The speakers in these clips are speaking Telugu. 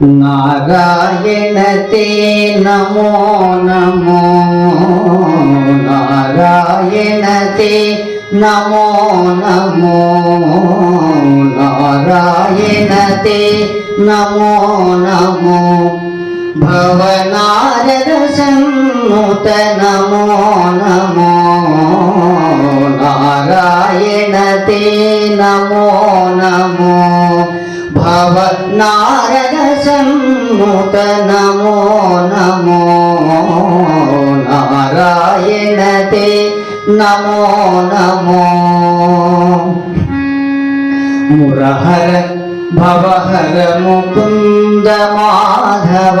నారాయణ తే నమో నమో నారాయణ తే నమో నమో నారాయణ తే నమో నమో భవనారద సన్నుత నమో నమో నారాయణ తే నమో నమో భవ నారద సన్నుత నమో నమో నారాయణ తే నమో నమో మురహర భవహర ముకుంద మాధవ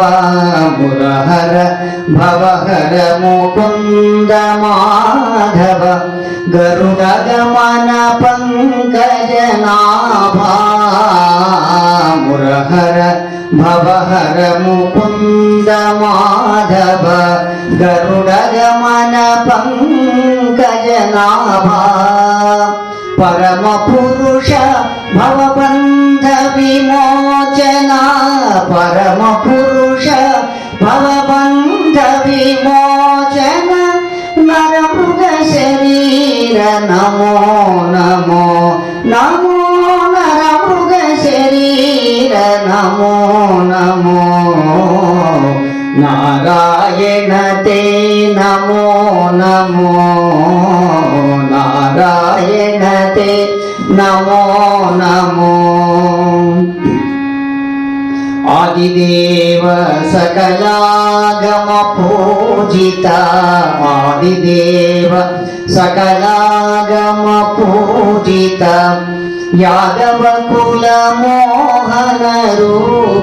మురహర భవహర ముకుంద మాధవ గరుడ గమన పంకజ నాభా భవహర ముకుంద మాధవ గరుడ గమన పంకజ పరమ పురుష భవబంధ విమోచన పరమ పురుష భవబంధ విమోచన నరముగ శరీర నమో నమో నమో శరీర నమో నమో. నారాయణ తే నమో నమో. నారాయణ తే నమో నమో. ఆదిదేవ సకలాగమ పూజిత ఆదిదేవ సకలాగమ పూజిత యాదవ కుల మోహన రూపాదిదేవ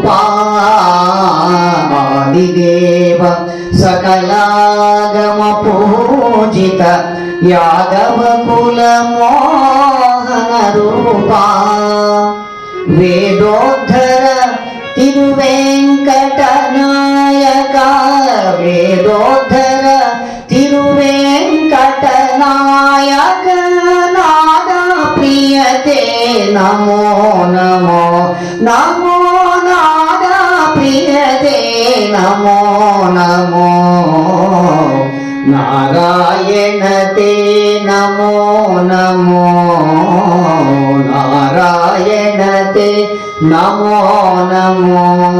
సకలాగమ పూజిత యాదవ కుల మోహన రూపా వేదోద్ధర తిరువేంకట నాయక నమో నమో నమో నాదా ప్రియతే నమో నమో. నారాయణ తే నమో నమో. నారాయణ తే నమో నమో.